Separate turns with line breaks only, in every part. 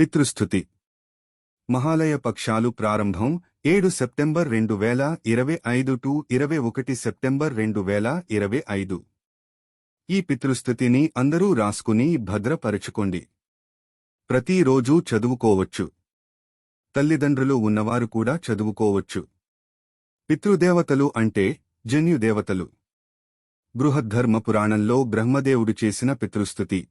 పితృస్థుతి. మహాలయ పక్షాలు ప్రారంభం ఏడు సెప్టెంబర్ రెండు వేల ఇరవై ఐదు టు ఇరవై ఒకటి సెప్టెంబర్ రెండు వేల ఇరవై ఐదు. ఈ పితృస్థుతిని అందరూ రాసుకుని భద్రపరచుకోండి. ప్రతిరోజూ చదువుకోవచ్చు. తల్లిదండ్రులు ఉన్నవారు కూడా చదువుకోవచ్చు. పితృదేవతలు అంటే జన్యుదేవతలు. బృహద్ధర్మ పురాణంలో బ్రహ్మదేవుడు చేసిన పితృస్థుతి.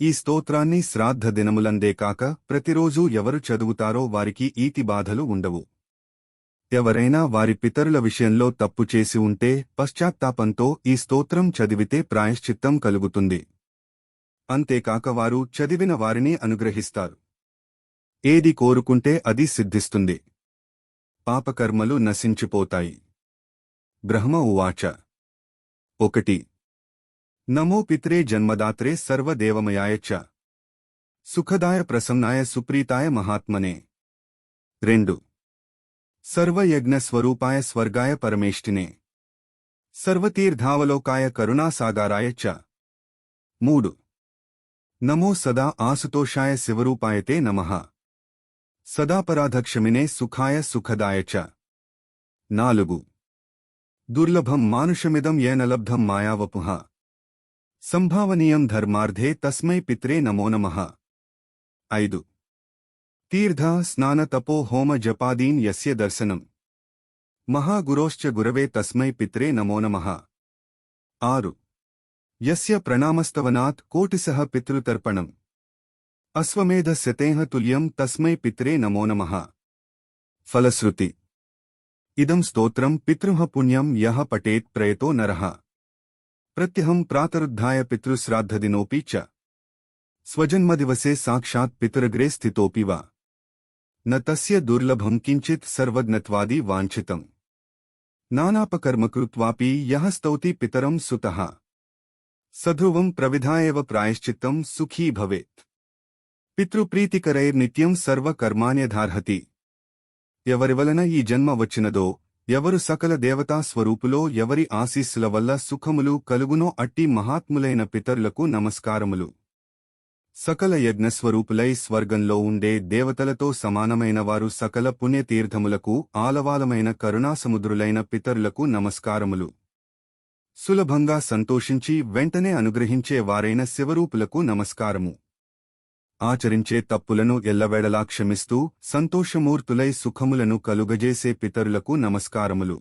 ఈ స్తోత్రాన్ని శ్రాద్ధ దినములందే కాక ప్రతిరోజూ ఎవరు చదువుతారో వారికి ఈతి బాధలు ఉండవు. ఎవరైనా వారి పితరుల విషయంలో తప్పు చేసి ఉంటే పశ్చాత్తాపంతో ఈ స్తోత్రం చదివితే ప్రాయశ్చిత్తం కలుగుతుంది. అంతేకాక వారు చదివిన వారిని అనుగ్రహిస్తారు. ఏది కోరుకుంటే అది సిద్ధిస్తుంది. పాపకర్మలు నశించిపోతాయి. బ్రహ్మ ఉవాచ. ఒకటి నమో పిత్రే జన్మదాత్రే సర్వదేవమయాయ చ సుఖదాయ ప్రసన్నాయ సుప్రీతాయ మహాత్మనే రెండు సర్వయజ్ఞ స్వరూపాయ స్వర్గాయ పరమేష్టినే సర్వతీర్థావలోకాయ కరుణాసాగారాయ చ మూడు నమో సదా ఆసుతోషాయ శివరూపాయతే నమః సదాపరాధక్షమినే సుఖాయ సుఖదాయ చ నాలుగు దుర్లభం మానుషమిదం ఏన లబ్ధం మాయావపుః సంభావనీయం ధర్మార్థే తస్మై పిత్రే నమో నమః ఐదు తీర్థ స్నాన తపో హోమ జపాదీన్ యస్య దర్శనం మహాగురోశ్చ గురవే తస్మై పిత్రే నమో నమః ఆరు యస్య ప్రణామస్తవనాత్ కోటిసః పితృతర్పణం అశ్వమేధ శతేహ తుల్యం తస్మై పిత్రే నమో నమః ఫలశ్రుతి ఇదం స్తోత్రం పితృః పుణ్యం యః పఠేత్ ప్రయతో నరః प्रत्यहम प्रत्यहं पितृश्राद्ध दिनोपी च। स्वजन्म दिवसे साक्षात् पितरग्रे स्थितोऽपि वा। न तस्य दुर्लभं किञ्चित् सर्वज्ञत्वादि नानापकर्म नानापकर्मकृत्वापि यह स्तौति पितरम सुतः। सध्रुव प्रविधायव प्रायश्चित्तं सुखी भवेत्। पितृप्रीतिकरैर्नित्यं सर्वकर्माण्यधारहति। ಯವರಿವಲನ ಈ जन्म ವಚ್ಚಿನದೋ ఎవరు సకల దేవతా స్వరూపులో ఎవరి ఆశీస్సుల వల్ల సుఖములు కలుగునో అట్టి మహాత్ములైన పితరులకు నమస్కారములు. సకల యజ్ఞస్వరూపులై స్వర్గంలో ఉండే దేవతలతో సమానమైన వారు సకల పుణ్యతీర్థములకు ఆలవాలమైన కరుణాసముద్రులైన పితరులకు నమస్కారములు. సులభంగా సంతోషించి వెంటనే అనుగ్రహించే వారైన శివరూపులకు నమస్కారము. ఆచరించే తప్పులను ఎల్లవేళలా క్షమిస్తూ సంతోషమూర్తులై సుఖములను కలుగజేసే పితరులకు నమస్కారములు.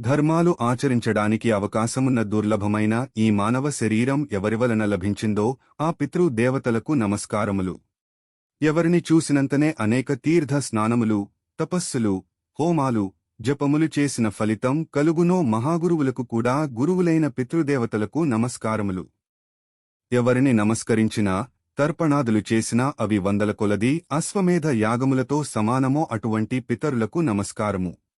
ధర్మాలు ఆచరించడానికి అవకాశమున్న దుర్లభమైన ఈ మానవ శరీరం ఎవరివలన లభించిందో ఆ పితృ దేవతలకు నమస్కారములు. ఎవరిని చూసినంతనే అనేక తీర్థ స్నానములు తపస్సులు హోమాలు జపములు చేసిన ఫలితం కలుగునో మహాగురువులకు కూడా గురువులైన పితృదేవతలకు నమస్కారములు. ఎవరిని నమస్కరించినా తర్పణాదులు చేసినా అవి వందల కొలది అశ్వమేధ యాగములతో సమానమో అటువంటి పితరులకు నమస్కారము.